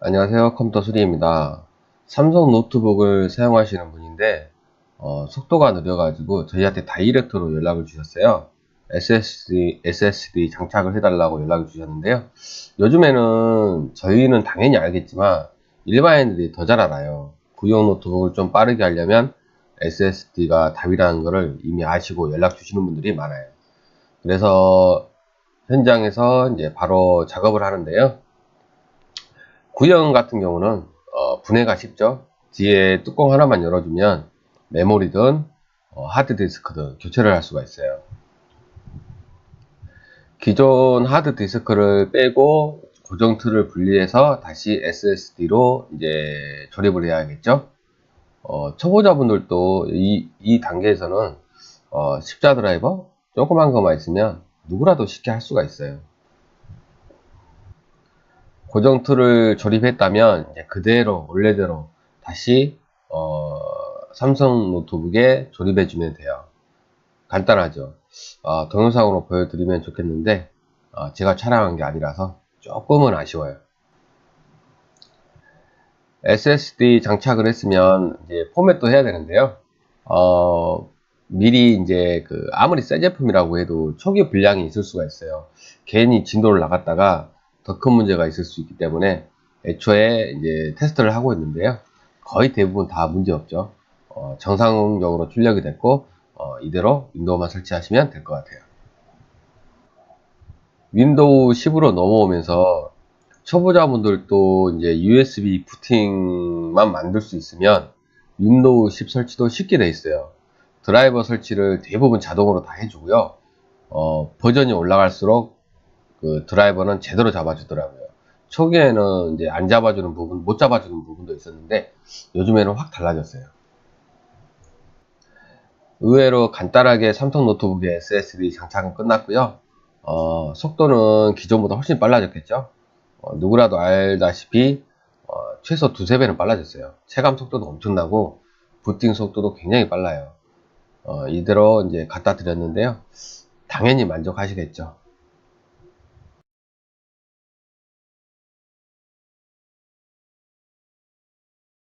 안녕하세요. 컴퓨터 수리입니다. 삼성 노트북을 사용하시는 분인데 어, 속도가 느려가지고 저희한테 다이렉트로 연락을 주셨어요. SSD, SSD 장착을 해달라고 연락을 주셨는데요. 요즘에는 저희는 당연히 알겠지만 일반인들이 더 잘 알아요. 구형 노트북을 좀 빠르게 하려면 SSD가 답이라는 것을 이미 아시고 연락 주시는 분들이 많아요. 그래서 현장에서 이제 바로 작업을 하는데요 구형 같은 경우는 어, 분해가 쉽죠. 뒤에 뚜껑 하나만 열어주면 메모리든 어, 하드디스크든 교체를 할 수가 있어요. 기존 하드디스크를 빼고 고정 틀을 분리해서 다시 SSD로 이제 조립을 해야겠죠. 어, 초보자분들도 이, 이 단계에서는 어, 십자 드라이버 조그만 것만 있으면 누구라도 쉽게 할 수가 있어요. 고정 툴을 조립했다면 그대로 원래대로 다시 어, 삼성 노트북에 조립해 주면 돼요. 간단하죠. 어, 동영상으로 보여드리면 좋겠는데 어, 제가 촬영한 게 아니라서 조금은 아쉬워요. SSD 장착을 했으면 이제 포맷도 해야 되는데요. 어, 미리 이제 그 아무리 새 제품이라고 해도 초기 불량이 있을 수가 있어요. 괜히 진도를 나갔다가 더 큰 문제가 있을 수 있기 때문에 애초에 이제 테스트를 하고 있는데요. 거의 대부분 다 문제 없죠. 어, 정상적으로 출력이 됐고 어, 이대로 윈도우만 설치하시면 될 것 같아요. 윈도우 10으로 넘어오면서 초보자분들도 이제 USB 부팅만 만들 수 있으면 윈도우 10 설치도 쉽게 돼 있어요. 드라이버 설치를 대부분 자동으로 다 해주고요. 어, 버전이 올라갈수록 그 드라이버는 제대로 잡아주더라고요. 초기에는 이제 안 잡아주는 부분, 못 잡아주는 부분도 있었는데 요즘에는 확 달라졌어요. 의외로 간단하게 삼성 노트북의 SSD 장착은 끝났고요. 어, 속도는 기존보다 훨씬 빨라졌겠죠. 어, 누구라도 알다시피 어, 최소 두세 배는 빨라졌어요. 체감 속도도 엄청나고 부팅 속도도 굉장히 빨라요. 어, 이대로 이제 갖다 드렸는데요. 당연히 만족하시겠죠.